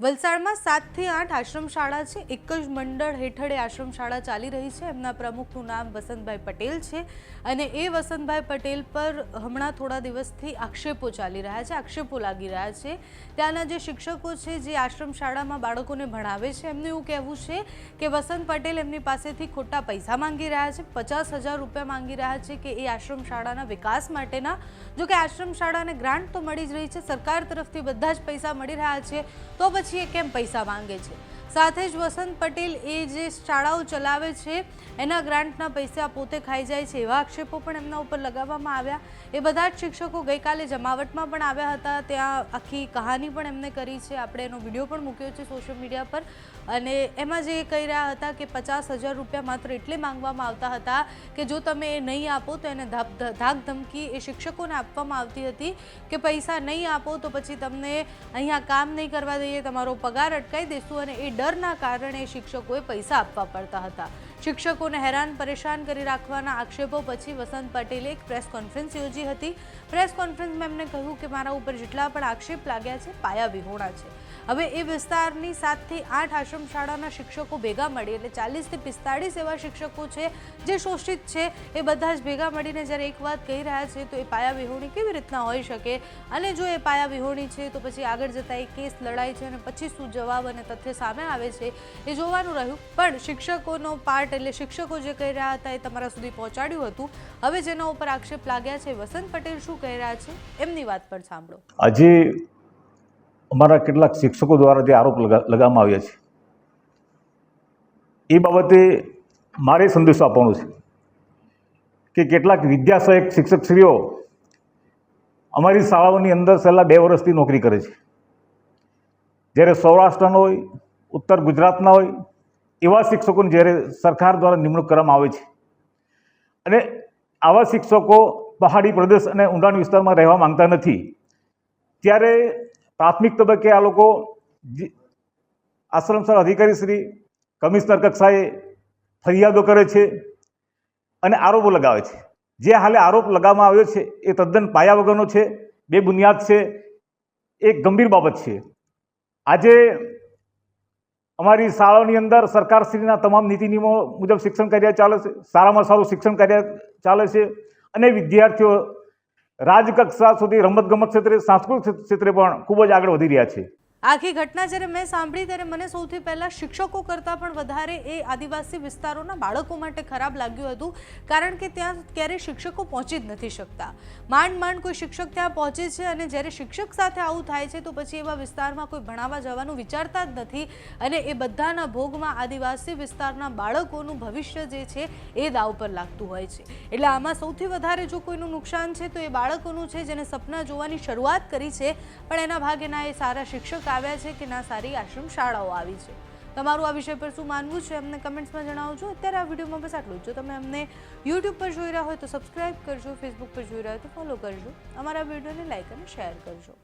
વલસાડમાં સાતથી આઠ આશ્રમ શાળા છે. એક જ મંડળ હેઠળ આશ્રમ શાળા ચાલી રહી છે. એમના પ્રમુખનું નામ વસંતભાઈ પટેલ છે અને એ વસંતભાઈ પટેલ પર હમણાં થોડા દિવસથી આક્ષેપો ચાલી રહ્યા છે, આક્ષેપો લાગી રહ્યા છે. ત્યાંના જે શિક્ષકો છે, જે આશ્રમ શાળામાં બાળકોને ભણાવે છે, એમનું એવું કહેવું છે કે વસંત પટેલ એમની પાસેથી ખોટા પૈસા માંગી રહ્યા છે. પચાસ હજાર રૂપિયા માંગી રહ્યા છે કે એ આશ્રમ શાળાના વિકાસ માટેના. જો કે આશ્રમ શાળાને ગ્રાન્ટ તો મળી જ રહી છે. સરકાર તરફથી બધા જ પૈસા મળી રહ્યા છે. તો પછી એ કેમ પૈસા માંગે છે. સાથે જ વસંત પટેલ એ જે શાળાઓ ચલાવે છે, એના ગ્રાન્ટના પૈસા પોતે ખાઈ જાય છે એવા આક્ષેપો પણ એમના ઉપર લગાવવામાં આવ્યા. એ બધા જ શિક્ષકો ગઈકાલે જમાવટમાં પણ આવ્યા હતા. ત્યાં આખી કહાની પણ એમને કરી છે. આપણે એનો વીડિયો પણ મૂક્યો છે સોશિયલ મીડિયા પર. અને એમાં જે કહી રહ્યા હતા કે પચાસ હજાર રૂપિયા માત્ર એટલે માંગવામાં આવતા હતા કે જો તમે એ નહીં આપો તો એને ધાક ધમકી એ શિક્ષકોને આપવામાં આવતી હતી કે પૈસા નહીં આપો તો પછી તમને અહીંયા કામ નહીં કરવા દઈએ, તમારો પગાર અટકાવી દઈશું અને એ ડરના કારણે શિક્ષકોએ પૈસા આપવા પડતા હતા. શિક્ષકોને હેરાન પરેશાન કરી રાખવાના આક્ષેપો પછી વસંત પટેલે એક પ્રેસ કોન્ફરન્સ યોજી હતી. પ્રેસ કોન્ફરન્સમાં એમણે કહ્યું કે મારા ઉપર જેટલા પણ આક્ષેપ લાગ્યા છે, પાયા વિહોણા છે. હવે એ વિસ્તારની સાતથી આઠ આશ્રમ શાળાના શિક્ષકો ભેગા મળી એટલે ચાલીસથી પિસ્તાળીસ એવા શિક્ષકો છે જે શોષિત છે. એ બધા જ ભેગા મળીને જ્યારે એક વાત કહી રહ્યા છે તો એ પાયા વિહોણી કેવી રીતના હોઈ શકે? અને જો એ પાયા વિહોણી છે તો પછી આગળ જતાં એ કેસ લડાય છે અને પછી શું જવાબ અને તથ્ય સામે આવે છે, એ જોવાનું રહ્યું. પણ શિક્ષકોનો પાર્ટ એટલે શિક્ષકો જે કહી રહ્યા હતા એ તમારા સુધી પહોંચાડ્યું હતું. હવે જેના ઉપર આક્ષેપ લાગ્યા છે, વસંત પટેલ શું કહી રહ્યા છે, એમની વાત પણ સાંભળો. આજે અમારા કેટલાક શિક્ષકો દ્વારા જે આરોપ લગાવવામાં આવ્યા છે. એ બાબતે મારે સંદેશો આપવાનો છે કે કેટલાક વિદ્યાસહાયક શિક્ષકશ્રીઓ અમારી શાળાઓની અંદર છેલ્લા બે વર્ષથી નોકરી કરે છે. જ્યારે સૌરાષ્ટ્રનો હોય ઉત્તર ગુજરાતના હોય, એવા શિક્ષકોની જ્યારે સરકાર દ્વારા નિમણૂક કરવામાં આવે છે. અને આવા શિક્ષકો પહાડી પ્રદેશ અને ઊંડાણ વિસ્તારમાં રહેવા માંગતા નથી. ત્યારે પ્રાથમિક તબક્કે આ લોકો જે- આશ્રમ શાળા અધિકારી શ્રી, કમિશનર કક્ષાએ ફરિયાદો કરે છે અને આરોપો લગાવે છે. જે હાલે આરોપ લગાવવામાં આવ્યો છે એ તદ્દન પાયા વગરનો છે બે બુનિયાદ છે, એક ગંભીર બાબત છે. આજે અમારી શાળાઓની અંદર સરકારશ્રીના તમામ નીતિ નિયમો મુજબ શિક્ષણ કાર્ય ચાલે છે, સારામાં સારું શિક્ષણ કાર્ય ચાલે છે અને વિદ્યાર્થીઓ રાજકક્ષા સુધી રમતગમત ક્ષેત્રે, સાંસ્કૃતિક ક્ષેત્રે પણ ખૂબ જ આગળ વધી રહ્યા છે. આખી ઘટના જ્યારે મેં સાંભળી ત્યારે મને સૌથી પહેલાં શિક્ષકો કરતાં પણ વધારે એ આદિવાસી વિસ્તારોના બાળકો માટે ખરાબ લાગ્યું હતું, કારણ કે ત્યાં ક્યારેય શિક્ષકો પહોંચી જ નથી શકતા. માંડ માંડ કોઈ શિક્ષક ત્યાં પહોંચે છે અને જ્યારે શિક્ષક સાથે આવું થાય છે તો પછી એવા વિસ્તારમાં કોઈ ભણાવવા જવાનું વિચારતા જ નથી અને એ બધાના ભોગમાં આદિવાસી વિસ્તારના બાળકોનું ભવિષ્ય જે છે એ દાવ પર લાગતું હોય છે. એટલે આમાં સૌથી વધારે જો કોઈનું નુકસાન છે તો એ બાળકોનું છે જેને સપના જોવાની શરૂઆત કરી છે, પણ એના ભાગે ના એ સારા શિક્ષક આવ્યા છે કે ના સારી આશ્રમ શાળાઓ આવી છે. તમારું આ વિષય પર શું માનવું છે અમને કમેન્ટ્સમાં જણાવજો. અત્યારે આ વિડીયોમાં બસ આટલું જ. તમે અમને યુટ્યુબ પર જોઈ રહ્યા હોય તો સબસ્ક્રાઇબ કરજો ફેસબુક પર જોઈ રહ્યા હોય તો ફોલો કરજો. અમારા વિડીયોને લાઇક અને શેર કરજો.